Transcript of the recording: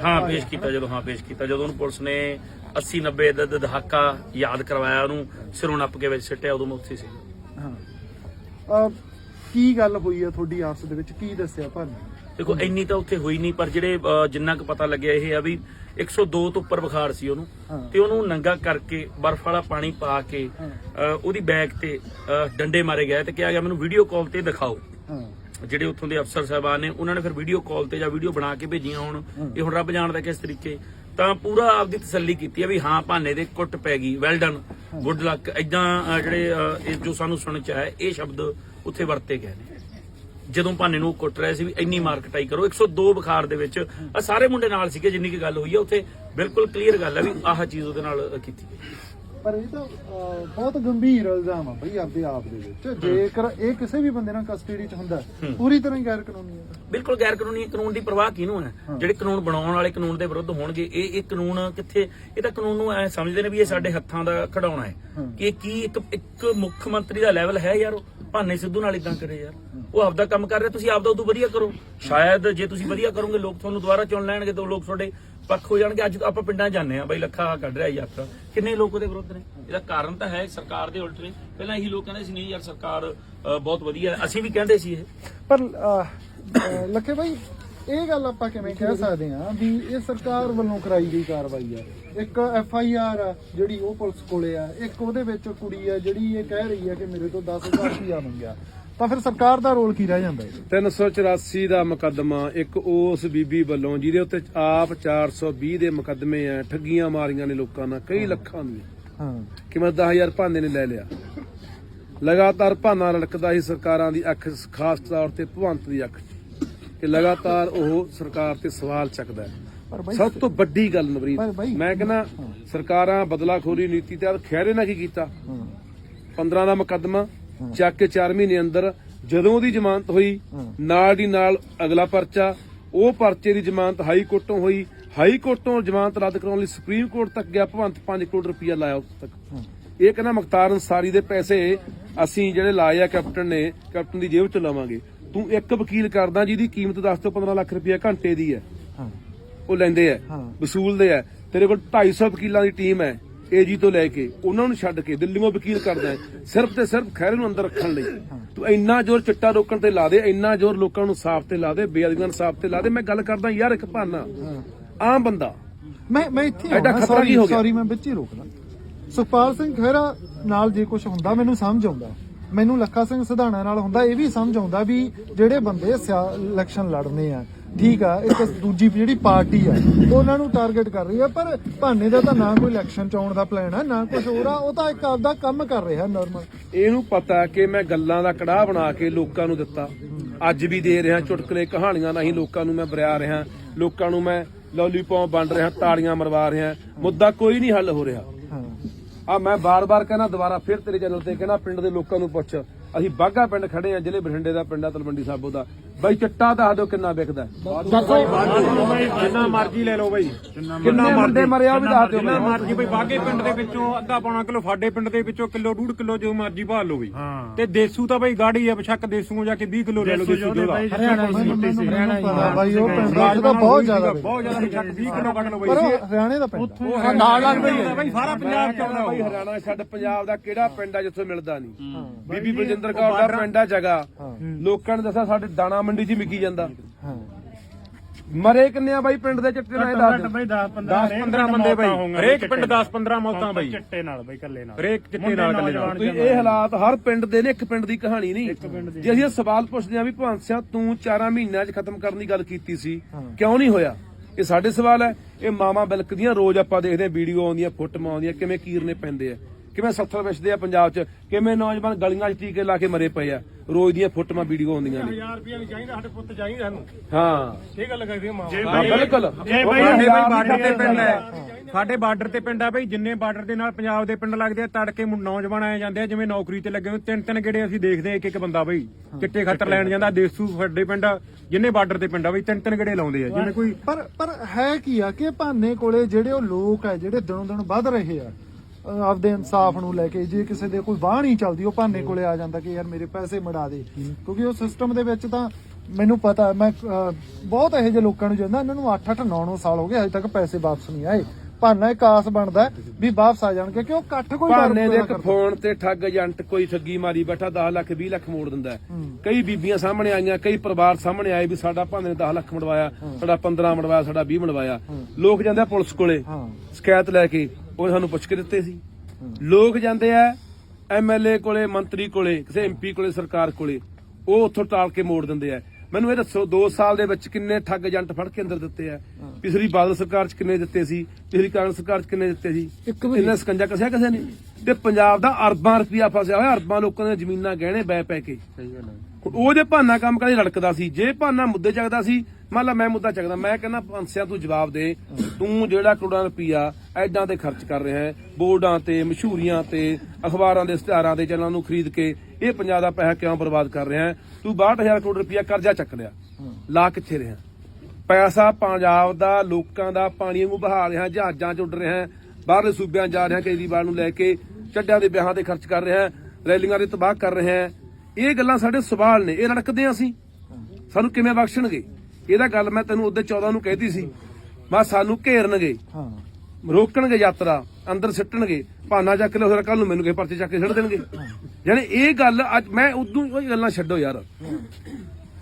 ਹਾਂ ਪੇਸ਼ ਕੀਤਾ ਜਦੋਂ ਹਾਂ ਪੇਸ਼ ਕੀਤਾ। ਜਦੋਂ ਉਹਨੂੰ ਪੁਲਿਸ ਨੇ 80 90 ਦਾ ਦਹਾਕਾ ਯਾਦ ਕਰਵਾਇਆ ਉਹਨੂੰ ਸਿਰੋਂ ਨੱਪ ਕੇ ਵਿੱਚ ਸਿੱਟਿਆ ਉਦੋਂ ਮੈਂ ਉੱਥੇ ਸੀ ਹਾਂ। ਕੀ ਗੱਲ ਹੋਈ ਹੈ ਤੁਹਾਡੀ ਆਪਸ ਦੇ ਵਿੱਚ? ਕੀ ਦੱਸਿਆ ਭਾਨੇ ਦੇਖੋ ਇੰਨੀ ਤਾਂ ਉੱਥੇ ਹੋਈ ਨਹੀਂ ਪਰ ਜਿਹੜੇ ਜਿੰਨਾ ਕੁ ਪਤਾ ਲੱਗਿਆ ਇਹ ਆ ਵੀ 102 ਤੋਂ ਉੱਪਰ ਬੁਖਾਰ ਸੀ ਉਹਨੂੰ। ਤੇ ਉਹਨੂੰ ਨੰਗਾ ਕਰਕੇ ਬਰਫ਼ ਵਾਲਾ ਪਾਣੀ ਪਾ ਕੇ ਉਹਦੀ ਬੈਗ ਤੇ ਡੰਡੇ ਮਾਰੇ ਗਏ ਤੇ ਕਿਹਾ ਗਿਆ ਮੈਨੂੰ ਵੀਡੀਓ ਕਾਲ ਤੇ ਦਿਖਾਓ। ਜਿਹੜੇ ਉੱਥੋਂ ਦੇ ਅਫਸਰ ਸਾਹਿਬਾਨ ਨੇ ਉਹਨਾਂ ਨੇ ਫਿਰ ਵੀਡੀਓ ਕਾਲ ਤੇ ਜਾਂ ਵੀਡੀਓ ਬਣਾ ਕੇ ਭੇਜੀਆਂ ਹੁਣ ਇਹ ਹੁਣ ਰੱਬ ਜਾਣਦਾ ਕਿਸ ਤਰੀਕੇ। ਤਾਂ ਪੂਰਾ ਆਪਦੀ ਤਸੱਲੀ ਕੀਤੀ ਹੈ ਵੀ ਹਾਂ ਭਾਨੇ ਦੇ ਕੁੱਟ ਪੈ ਗਈ ਵੈਲ ਡਨ ਗੁੱਡ ਲੱਕ ਇਦਾਂ ਜਿਹੜੇ ਇਹ ਜੋ ਸਾਨੂੰ ਸੁਣਨ ਚ ਆਇਆ ਇਹ ਸ਼ਬਦ ਉੱਥੇ ਵਰਤੇ ਗਏ ਨੇ। ਜਦੋਂ ਭਾਨੇ ਨੂੰ ਕੁੱਟ ਰਹੇ ਸੀ ਵੀ ਇੰਨੀ ਮਾਰ ਕਟਾਈ ਕਰੋ 102 ਬੁਖਾਰ ਦੇ ਵਿੱਚ ਆਹ ਸਾਰੇ ਮੁੰਡੇ ਨਾਲ ਸੀਗੇ ਜਿੰਨੀ ਕੀ ਗੱਲ ਹੋਈ ਹੈ ਉੱਥੇ ਬਿਲਕੁਲ ਕਲੀਅਰ ਗੱਲ ਹੈ ਵੀ ਆਹ ਚੀਜ਼ ਉਹਦੇ ਨਾਲ ਕੀਤੀ ਗਈ। ਪਰ ਇਹ ਤਾਂ ਅਹ, ਬਹੁਤ ਗੰਭੀਰ ਇਲਜ਼ਾਮ ਆ ਬਈ ਆਪਦੇ ਆਪ ਦੇ ਵਿੱਚ। ਜੇਕਰ ਇਹ ਕਿਸੇ ਵੀ ਬੰਦੇ ਨਾਲ ਕਸਟਡੀ 'ਚ ਹੁੰਦਾ ਪੂਰੀ ਤਰ੍ਹਾਂ ਹੀ ਗੈਰ ਕਾਨੂੰਨੀ ਹੈ ਬਿਲਕੁਲ ਗੈਰ ਕਾਨੂੰਨੀ ਕਾਨੂੰਨ ਦੀ ਪਰਵਾਹ ਕਿਹਨੂੰ ਹੈ? ਜਿਹੜੇ ਕਾਨੂੰਨ ਬਣਾਉਣ ਵਾਲੇ ਕਾਨੂੰਨ ਦੇ ਵਿਰੁੱਧ ਹੋਣਗੇ ਇਹ ਇਹ ਕਾਨੂੰਨ ਕਿੱਥੇ ਇਹ ਤਾਂ ਕਾਨੂੰਨ ਨੂੰ ਐ ਸਮਝਦੇ ਨੇ ਵੀ ਇਹ ਸਾਡੇ ਹੱਥਾਂ ਦਾ ਖਿਡੌਣਾ ਹੈ। ਕਿ ਇਹ ਕੀ ਇੱਕ ਇੱਕ ਮੁੱਖ ਮੰਤਰੀ ਦਾ ਲੈਵਲ ਹੈ ਯਾਰ ਉਹ? ਭਾਨੇ ਸਿੱਧੂ ਨਾਲ ਇਦਾਂ ਕਰੇ ਯਾਰ। ਉਹ ਆਪਦਾ ਕੰਮ ਕਰ ਰਿਹਾ ਤੁਸੀਂ ਆਪਦਾ ਉਦੋਂ ਵਧੀਆ ਕਰੋ। ਸ਼ਾਇਦ ਜੇ ਤੁਸੀਂ ਵਧੀਆ ਕਰੋਗੇ ਲੋਕ ਤੁਹਾਨੂੰ ਦੁਬਾਰਾ ਚੁਣ ਲੈਣਗੇ ਤਾਂ ਲੋਕ ਤੁਹਾਡੇ ਪੱਖ ਹੋ ਜਾਣਗੇ। ਅੱਜ ਆਪਾਂ ਪਿੰਡਾਂ 'ਚ ਜਾਂਦੇ ਆ ਬਈ ਲੱਖਾ ਕੱਢ ਰਿਹਾ ਯਾਤਰਾ। ਕਿੰਨੇ ਲੋਕ ਉਹਦੇ ਵਿਰੁੱਧ ਨੇ? ਇਹਦਾ ਕਾਰਨ ਤਾਂ ਹੈ ਸਰਕਾਰ ਦੇ ਉਲਟ ਨੇ। ਪਹਿਲਾਂ ਇਹੀ ਲੋਕ ਕਹਿੰਦੇ ਸੀ, ਨਹੀਂ ਯਾਰ ਸਰਕਾਰ ਬਹੁਤ ਵਧੀਆ ਅਸੀਂ ਵੀ ਕਹਿੰਦੇ ਸੀ ਇਹ। ਪਰ ਲੱਖੇ ਭਾਈ ਇਹ ਗੱਲ ਆਪਾਂ ਕਿਵੇਂ ਕਹਿ ਸਕਦੇ ਹਾਂ ਵੀ ਇਹ ਸਰਕਾਰ ਵੱਲੋਂ ਕਰਾਈ ਗਈ ਕਾਰਵਾਈ ਹੈ। ਇੱਕ ਐਫ ਆਈ ਆਰ ਆ, ਜਿਹੜੀ ਉਹ ਪੁਲਿਸ ਕੋਲੇ ਆ, ਇੱਕ ਉਹਦੇ ਵਿੱਚ ਕੁੜੀ ਆ ਜਿਹੜੀ ਇਹ ਕਹਿ ਰਹੀ ਹੈ ਕਿ ਮੇਰੇ ਤੋਂ 10000 ਰੁਪਇਆ ਮੰਗਿਆ। ਤਾਂ ਫਿਰ ਸਰਕਾਰ ਦਾ ਰੋਲ ਕੀ ਰਹਿ ਜਾਂਦਾ ਹੈ? 384 ਦਾ ਮੁਕੱਦਮਾ ਇੱਕ ਉਸ ਬੀਬੀ ਵੱਲੋਂ ਜਿਹਦੇ ਉੱਤੇ ਆਪ 420 ਦੇ ਮੁਕੱਦਮੇ ਆ ਠੱਗੀਆਂ ਮਾਰੀਆਂ ਨੇ ਲੋਕਾਂ ਨਾਲ ਕਈ ਲੱਖਾਂ ਦੀਆਂ। ਹਾਂ। ਕਿ ਮੈਂ 10000 ਭਾਨੇ ਨੇ ਲੈ ਲਿਆ? ਲਗਾਤਾਰ ਭਾਨਾ ਲੜਕਦਾ ਸੀ ਸਰਕਾਰਾਂ ਦੀ ਅੱਖ ਖਾਸ ਤੌਰ ਤੇ ਭਵੰਤ ਦੀ ਅੱਖ ਕਿ ਲਗਾਤਾਰ ਉਹ ਸਰਕਾਰ ਤੇ ਸਵਾਲ ਚੱਕਦਾ ਹੈ। ਸਭ ਤੋਂ ਵੱਡੀ ਗੱਲ ਨਵਰੀਤ ਮੈਂ ਕਹਿੰਦਾ ਸਰਕਾਰਾਂ ਬਦਲਾਖੋਰੀ ਨੀਤੀ ਤੇ ਖੈਰੇ ਨਾਲ ਕੀ ਕੀਤਾ? ਹਾਂ। 15 ਦਾ ਮੁਕੱਦਮਾ ਚੱਕ ਕੇ 4 ਮਹੀਨੇ ਅੰਦਰ ਜਦੋਂ ਉਹਦੀ ਜ਼ਮਾਨਤ ਹੋਈ। ਨਾਲ ਦੀ ਨਾਲ ਅਗਲਾ ਪਰਚਾ ਉਹ ਪਰਚੇ ਦੀ ਜ਼ਮਾਨਤ ਹਾਈ ਕੋਰਟੋਂ ਹੋਈ। ਹਾਈ ਕੋਰਟੋਂ ਜ਼ਮਾਨਤ ਰੱਦ ਕਰਾਉਣ ਲਈ ਸੁਪਰੀਮ ਕੋਰਟ ਤੱਕ ਗਿਆ ਭਵੰਤ 5 ਕਰੋੜ ਰੁਪਇਆ ਲਾਇਆ ਉਸ ਤੱਕ। ਇਹ ਕਹਿੰਦਾ ਮੁਖਤਾਰ ਅਨਸਾਰੀ ਦੇ ਪੈਸੇ ਅਸੀਂ ਜਿਹੜੇ ਲਾਏ ਆ ਕੈਪਟਨ ਨੇ ਕੈਪਟਨ ਦੀ ਜੇਬ ਚ ਲਾਵਾਂਗੇ। ਤੂੰ ਇੱਕ ਵਕੀਲ ਕਰਦਾ ਜਿਹਦੀ ਕੀਮਤ 10 ਤੋਂ 15 ਲੱਖ ਰੁਪਇਆ ਘੰਟੇ ਦੀ ਹੈ। ਉਹ ਲੈਂਦੇ ਆ। ਵਸੂਲਦੇ ਆ। ਤੇਰੇ ਕੋਲ 250 ਵਕੀਲਾਂ ਦੀ ਟੀਮ ਹੈ। ਏਜੀ ਤੋਂ ਲੈ ਕੇ ਉਹਨਾਂ ਨੂੰ ਛੱਡ ਕੇ ਦਿੱਲੀੋਂ ਵਕੀਲ ਕਰਦਾ ਹੈ ਸਿਰਫ ਤੇ ਸਿਰਫ ਖੈਰ ਨੂੰ ਅੰਦਰ ਰੱਖਣ ਲਈ। ਤੂੰ ਇੰਨਾ ਜ਼ੋਰ ਚਿੱਟਾ ਰੋਕਣ ਤੇ ਲਾ ਦੇ ਇੰਨਾ ਜ਼ੋਰ ਲੋਕਾਂ ਨੂੰ ਸਾਫ਼ ਤੇ ਲਾ ਦੇ ਬੇਅਦਬੀਆਂ ਨੂੰ ਸਾਫ਼ ਤੇ ਲਾ ਦੇ ਮੈਂ ਗੱਲ ਕਰਦਾ ਯਾਰ ਇੱਕ ਭਾਨਾ ਆਮ ਬੰਦਾ। ਮੈਂ ਮੈਂ ਇੱਥੇ ਐਡਾ ਖਤਰਾ ਕੀ ਹੋ ਗਿਆ? sorry, ਮੈਂ ਵਿੱਚ ਹੀ ਰੋਕਦਾ। ਸੁਖਪਾਲ ਸਿੰਘ ਖਹਿਰਾ ਨਾਲ ਜੇ ਕੁਝ ਹੁੰਦਾ ਮੈਨੂੰ ਸਮਝ ਆਉਂਦਾ। ਮੈਨੂੰ ਲੱਖਾ ਸਿੰਘ ਸਿਧਾਣਾ ਨਾਲ ਹੁੰਦਾ ਇਹ ਵੀ ਸਮਝ ਆਉਂਦਾ ਵੀ ਜਿਹੜੇ ਬੰਦੇ ਇਲੈਕਸ਼ਨ ਲੜਨੇ ਆ ਠੀਕ ਆ ਇੱਕ ਦੂਜੀ ਜਿਹੜੀ ਪਾਰਟੀ ਆ ਉਹਨਾਂ ਨੂੰ ਟਾਰਗੇਟ ਕਰ ਰਹੀ ਆ ਪਰ ਭਾਨੇ ਦਾ ਤਾਂ ਨਾ ਕੋਈ ਇਲੈਕਸ਼ਨ ਚ ਆਉਣ ਦਾ ਪਲਾਨ ਆ ਨਾ ਕੁਝ ਹੋਰ ਆ ਉਹ ਤਾਂ ਇੱਕ ਆਪਦਾ ਕੰਮ ਕਰ ਰਿਹਾ ਨਾਰਮਲ ਇਹਨੂੰ ਪਤਾ ਕਿ ਮੈਂ ਗੱਲਾਂ ਦਾ ਕੜਾਹ ਬਣਾ ਕੇ ਲੋਕਾਂ ਨੂੰ ਦਿੱਤਾ। ਅੱਜ ਵੀ ਦੇ ਰਿਹਾ ਚੁਟਕਲੇ ਕਹਾਣੀਆਂ ਨਹੀਂ ਲੋਕਾਂ ਨੂੰ ਮੈਂ ਬਰਿਆ ਰਿਹਾ ਲੋਕਾਂ ਨੂੰ ਮੈਂ ਲੋਲੀਪੌਪ ਵੰਡ ਰਿਹਾ ਤਾੜੀਆਂ ਮਰਵਾ ਰਿਹਾ ਮੁੱਦਾ ਕੋਈ ਨਹੀਂ ਹੱਲ ਹੋ ਰਿਹਾ। ਆ ਮੈਂ ਬਾਰ-ਬਾਰ ਕਹਿੰਦਾ ਦੁਬਾਰਾ ਫਿਰ ਤੇਰੇ ਚੈਨਲ ਤੇ ਕਹਿੰਦਾ ਪਿੰਡ ਦੇ ਲੋਕਾਂ ਨੂੰ ਪੁੱਛ। ਅਸੀਂ ਬਾਗਾ ਪਿੰਡ ਖੜੇ ਆ ਜ਼ਿਲ੍ਹੇ ਬਠਿੰਡੇ ਦਾ ਪਿੰਡ ਆ ਤਲਵੰਡੀ ਸਾਬੋ ਦਾ ਬਾਈ ਚੱਟਾ ਦੱਸ ਦਿਓ ਕਿੰਨਾ ਵਿਕਦਾ ਹੈ? ਜਿੰਨਾ ਮਰਜ਼ੀ ਲੈ ਲਓ ਬਈ। ਕਿੰਨੇ ਬੰਦੇ ਮਰੇ ਆ ਉਹ ਵੀ ਦੱਸ ਦਿਓ ਜਿੰਨਾ ਮੈਨੂੰ। ਮਰਜ਼ੀ ਬਈ ਬਾਗੇ ਪਿੰਡ ਦੇ ਵਿੱਚੋਂ ਅੱਧਾ ਪੌਣਾ ਕਿਲੋ ਸਾਡੇ ਪਿੰਡ ਦੇ ਵਿੱਚੋਂ ਕਿਲੋ ਡੂਢ ਕਿਲੋ ਜੋ ਮਰਜ਼ੀ ਭਾਲ ਲਓ ਬਈ। ਤੇ ਦੇਸੂ ਤਾਂ ਬਈ ਗਾੜੀ ਆ ਬਸ਼ੱਕ ਦੇਸੂ ਜਾ ਕੇ 20 ਕਿਲੋ ਲੈ ਲਓ ਦੇਸੂ ਜੋ ਦਾ ਹਰਿਆਣਾ ਮੈਨੂੰ ਪਤਾ ਬਾਈ ਉਹ ਪਿੰਡ ਦਾ ਤਾਂ ਬਹੁਤ ਜ਼ਿਆਦਾ ਬਹੁਤ ਜ਼ਿਆਦਾ ਬਸ਼ੱਕ 20 ਕਿਲੋ ਕੱਢ ਲਓ ਬਈ। ਪਰ ਉਹ ਹਰਿਆਣੇ ਦਾ ਪਿੰਡ ਆ। ਉਹ ਨਾਲ ਲੱਗਦਾ ਹੀ। ਆ ਬਈ ਸਾਰਾ ਪੰਜਾਬ ਚ ਆਉਂਦਾ ਬਾਈ ਹਰਿਆਣਾ ਛੱਡ ਪੰਜਾਬ ਦਾ ਕਿਹੜਾ ਪਿੰਡ ਆ ਜਿੱਥੋਂ ਮਿਲਦਾ ਨਹੀਂ। ਬੀਬੀ ਬਲਜਿੰਦਰ ਕੌਰ ਦਾ ਪਿੰਡ ਆ ਜਗਾ ਲੋਕਾਂ ਨੇ ਦੱਸਿਆ ਸਾਡੇ ਦਾਣਾ ਮੰਡੀ 'ਚ ਹੀ ਵਿਕੀ ਜਾਂਦਾ। ਮਰੇ ਕਿੰਨੇ ਆ ਬਾਈ ਪਿੰਡ ਦੇ ਚਿੱਟੇ ਨਾਲ ਦੱਸ ਦਿਓ। 10 15 ਬੰਦੇ ਬਈ। ਹਰੇਕ ਪਿੰਡ 10 15 ਮੌਤਾਂ ਬਈ। ਚਿੱਟੇ ਨਾਲ ਬਈ ਕੱਲੇ ਨਾਲ। ਹਰੇਕ ਚਿੱਟੇ ਨਾਲ ਕੱਲੇ ਨਾਲ। ਤੁਸੀਂ ਇਹ ਹਾਲਾਤ ਹਰ ਪਿੰਡ ਦੇ ਨੇ ਇੱਕ ਪਿੰਡ ਦੀ ਕਹਾਣੀ ਨਹੀਂ। ਜੇ ਅਸੀਂ ਸਵਾਲ ਪੁੱਛਦੇ ਆ ਵੀ ਸਿੰਘ ਤੂੰ 4 ਮਹੀਨਿਆਂ 'ਚ ਖਤਮ ਕਰਨ ਦੀ ਗੱਲ ਕੀਤੀ ਸੀ ਕਿਉਂ ਨਹੀਂ ਹੋਇਆ? ਇਹ ਸਾਡੇ ਸਵਾਲ ਹੈ। ਇਹ ਮਾਮਾ ਬਿਲਕਦੀਆਂ ਰੋਜ਼ ਆਪਾਂ ਦੇਖਦੇ ਆ ਵੀਡੀਓ ਆਉਂਦੀਆਂ ਫੋਟੋਆਂ ਆਉਂਦੀਆਂ ਕਿਵੇਂ ਕੀਰਨੇ ਪੈਂਦੇ ਆ। ਕਿਵੇਂ ਸੱਥਰ ਵਿਛਦੇ ਆ ਪੰਜਾਬ 'ਚ? ਕਿਵੇਂ ਨੌਜਵਾਨ ਗਲੀਆਂ 'ਚ ਟੀਕੇ ਲਾ ਕੇ ਮਰੇ ਪਏ ਆ? ਰੋਜ਼ ਦੀਆਂ ਫੋਟੋਆਂ ਵੀਡੀਓ ਆਉਂਦੀਆਂ ਨੇ। 1000 ਰੁਪਿਆ ਵੀ ਚਾਹੀਦਾ ਸਾਡੇ ਪੁੱਤ ਚਾਹੀਦਾ ਸਾਨੂੰ। ਹਾਂ। ਇਹ ਗੱਲ ਕਰਦੀ ਮਾਂ ਬਿਲਕੁਲ। ਜੇ ਬਾਈ ਸਾਡੇ ਬਾਰਡਰ ਤੇ ਪਿੰਡ ਹੈ। ਸਾਡੇ ਬਾਰਡਰ ਤੇ ਪਿੰਡ ਆ ਬਈ ਜਿੰਨੇ ਬਾਰਡਰ ਦੇ ਨਾਲ ਪੰਜਾਬ ਦੇ ਪਿੰਡ ਲੱਗਦੇ ਆ ਤੜਕੇ ਨੌਜਵਾਨ ਆਏ ਜਾਂਦੇ ਆ ਜਿਵੇਂ ਨੌਕਰੀ ਤੇ ਲੱਗੇ ਹੋਏ। ਤਿੰਨ ਤਿੰਨ ਗੇੜੇ ਅਸੀਂ ਦੇਖਦੇ ਆ ਇੱਕ ਇੱਕ ਬੰਦਾ ਬਈ। ਚਿੱਟੇ ਖਾਤਰ ਲੈਣ ਜਾਂਦਾ ਦੇਸੂ ਸਾਡੇ ਪਿੰਡ ਜਿੰਨੇ ਬਾਰਡਰ ਤੇ ਪਿੰਡ ਆ ਬਈ ਤਿੰਨ ਤਿੰਨ ਗੇੜੇ ਲਾਉਂਦੇ ਆ। ਜਿਵੇਂ ਕੋਈ ਪਰ ਪਰ ਹੈ ਕੀ ਆ ਕਿ ਭਾਨੇ ਕੋਲੇ ਜਿਹੜੇ ਉਹ ਲੋਕ ਆ ਜਿਹੜੇ ਦਿਨੋਂ ਦਿਨ ਵੱਧ ਰਹੇ ਆ ਆਪਦੇ ਇਨਸਾਫ ਨੂੰ ਲੈ ਕੇ ਜੇ ਕਿਸੇ ਦੇ ਕੋਈ ਵਾਹ ਨਹੀਂ ਚੱਲਦੀ ਉਹ ਭਾਨੇ ਕੋਲੇ ਆ ਜਾਂਦਾ ਕਿ ਯਾਰ ਮੇਰੇ ਪੈਸੇ ਮੜਾ ਦੇ। ਕਿਉਂਕਿ ਉਹ ਸਿਸਟਮ ਦੇ ਵਿੱਚ ਤਾਂ ਮੈਨੂੰ ਪਤਾ ਮੈਂ ਬਹੁਤ ਇਹੋ ਜਿਹੇ ਲੋਕਾਂ ਨੂੰ ਜਾਂਦਾ ਇਹਨਾਂ ਨੂੰ 8-8 9-9 ਸਾਲ ਹੋ ਗਏ ਹਜੇ ਤੱਕ ਪੈਸੇ ਵਾਪਸ ਨਹੀਂ ਆਏ। ਭਾਨਾ ਇੱਕ ਆਸ ਬਣਦਾ ਵੀ ਵਾਪਸ ਆ ਜਾਣਗੇ ਕਿਉਂ ਇਕੱਠ ਕੋਈ ਭਾਨੇ ਦੇ ਇੱਕ। ਫੋਨ ਤੇ ਠੱਗ ਏਜੰਟ ਕੋਈ ਠੱਗੀ ਮਾਰੀ ਬੈਠਾ 10 ਲੱਖ 20 ਲੱਖ ਮੋੜ ਦਿੰਦਾ। ਕਈ ਬੀਬੀਆਂ ਸਾਹਮਣੇ ਆਈਆਂ ਕਈ ਪਰਿਵਾਰ ਸਾਹਮਣੇ ਆਏ ਵੀ ਸਾਡਾ ਭਾਨੇ ਨੇ 10 ਲੱਖ ਮੜਵਾਇਆ ਸਾਡਾ 15 ਮੜਵਾਇਆ ਸਾਡਾ 20 ਮੜਵਾਇਆ। ਲੋਕ ਜਾਂਦੇ ਪੁਲਿਸ ਕੋਲੇ ਸ਼ਿਕਾਇਤ ਲੈ ਕੇ। ਉਹ ਸਾਨੂੰ ਪੁੱਛ ਕੇ ਦਿੱਤੇ ਸੀ। ਲੋਕ ਜਾਂਦੇ ਆ ਐਮਐਲਏ ਕੋਲੇ ਮੰਤਰੀ ਕੋਲੇ ਕਿਸੇ ਐਮਪੀ ਕੋਲੇ ਸਰਕਾਰ ਕੋਲੇ ਉਹ ਉੱਥੋਂ ਟਾਲ ਕੇ ਮੋੜ ਦਿੰਦੇ ਆ। ਮੈਨੂੰ ਇਹ ਦੱਸੋ 2 ਸਾਲ ਦੇ ਵਿੱਚ ਕਿੰਨੇ ਠੱਗ ਏਜੰਟ ਫੜ ਕੇ ਅੰਦਰ ਦਿੱਤੇ ਆ? ਪਿਛਲੀ ਬਾਦਲ ਸਰਕਾਰ ਚ ਕਿੰਨੇ ਦਿੱਤੇ ਸੀ? ਪਿਛਲੀ ਕਾਂਗਰਸ ਸਰਕਾਰ ਚ ਕਿੰਨੇ ਦਿੱਤੇ ਸੀ? ਇੰਨਾ ਸਕੰਜਾ ਕਸਿਆ ਕਿਸੇ ਨੇ? ਤੇ ਪੰਜਾਬ ਦਾ ਅਰਬਾਂ ਰੁਪਇਆ ਫਸਿਆ ਹੋਇਆ ਅਰਬਾਂ ਲੋਕਾਂ ਦੀਆਂ ਜ਼ਮੀਨਾਂ ਗਹਿਣੇ ਬੈ ਪੈ ਕੇ ਉਹ ਜੇ ਭਾਨਾ ਕੰਮ ਕਰੇ ਲੜਕਦਾ ਸੀ ਜੇ ਭਾਨਾ ਮੁੱਦੇ ਚੱਕਦਾ ਸੀ ਮੰਨ ਲਾ ਮੈਂ ਮੁੱਦਾ ਚੱਕਦਾ, ਮੈਂ ਕਹਿੰਦਾ ਪੰਸਿਆ ਤੂੰ ਜਵਾਬ ਦੇ, ਤੂੰ ਜਿਹੜਾ ਕਰੋੜਾਂ ਰੁਪਈਆ ਐਡਾਂ ਤੇ ਖਰਚ ਕਰ ਰਿਹਾ ਹੈ, ਬੋਰਡਾਂ ਤੇ, ਮਸ਼ਹੂਰੀਆਂ ਤੇ, ਅਖਬਾਰਾਂ ਦੇ ਇਸ਼ਤਿਹਾਰਾਂ ਦੇ ਚੈਨਲਾਂ ਨੂੰ ਖਰੀਦ ਕੇ ਇਹ ਪੰਜਾਬ ਦਾ ਪੈਸਾ ਕਿਉਂ ਬਰਬਾਦ ਕਰ ਰਿਹਾ ਹੈ? ਤੂੰ 62000 ਕਰੋੜ ਰੁਪਇਆ ਕਰਜ਼ਾ ਚੱਕ ਲਿਆ, ਲਾ ਕਿੱਥੇ ਰਿਹਾ? ਪੈਸਾ ਪੰਜਾਬ ਦਾ, ਲੋਕਾਂ ਦਾ, ਪਾਣੀ ਨੂੰ ਬਹਾ ਰਿਹਾ, ਜਹਾਜ਼ਾਂ 'ਚ ਉੱਡ ਰਿਹਾ ਬਾਹਰਲੇ ਸੂਬਿਆਂ ਜਾ ਰਿਹਾ, ਕੇਜਰੀਵਾਲ ਨੂੰ ਲੈ ਕੇ ਚੱਡਿਆਂ ਦੇ ਵਿਆਹਾਂ ਤੇ ਖਰਚ ਕਰ ਰਿਹਾ ਰੈਲੀਆਂ ਦੇ ਤਬਾਹ ਕਰ ਰਿਹਾ ਇਹ ਗੱਲਾਂ ਸਾਡੇ ਸਵਾਲ ਨੇ, ਇਹ ਲੜਕਦੇ ਹਾਂ ਅਸੀਂ। ਸਾਨੂੰ ਕਿਵੇਂ ਬਖਸ਼ਣਗੇ? ਇਹਦਾ ਗੱਲ ਮੈਂ ਤੈਨੂੰ ਉਹਦੇ 14 ਨੂੰ ਕਹਿਤੀ ਸੀ। ਮੈਂ ਸਾਨੂੰ ਘੇਰਨਗੇ। ਹਾਂ। ਰੋਕਣਗੇ ਯਾਤਰਾ ਅੰਦਰ ਸਿੱਟਣਗੇ। ਭਾਨਾ ਚੱਕ ਲਿਓ ਫਿਰ ਕੱਲ ਨੂੰ ਮੈਨੂੰ ਕਿਸੇ ਪਰਚੇ ਚੱਕ ਕੇ ਸਿੱਟ ਦੇਣਗੇ। ਯਾਨੀ ਇਹ ਗੱਲ ਅੱਜ ਮੈਂ ਉਦੋਂ ਉਹ ਗੱਲਾਂ ਛੱਡੋ ਯਾਰ।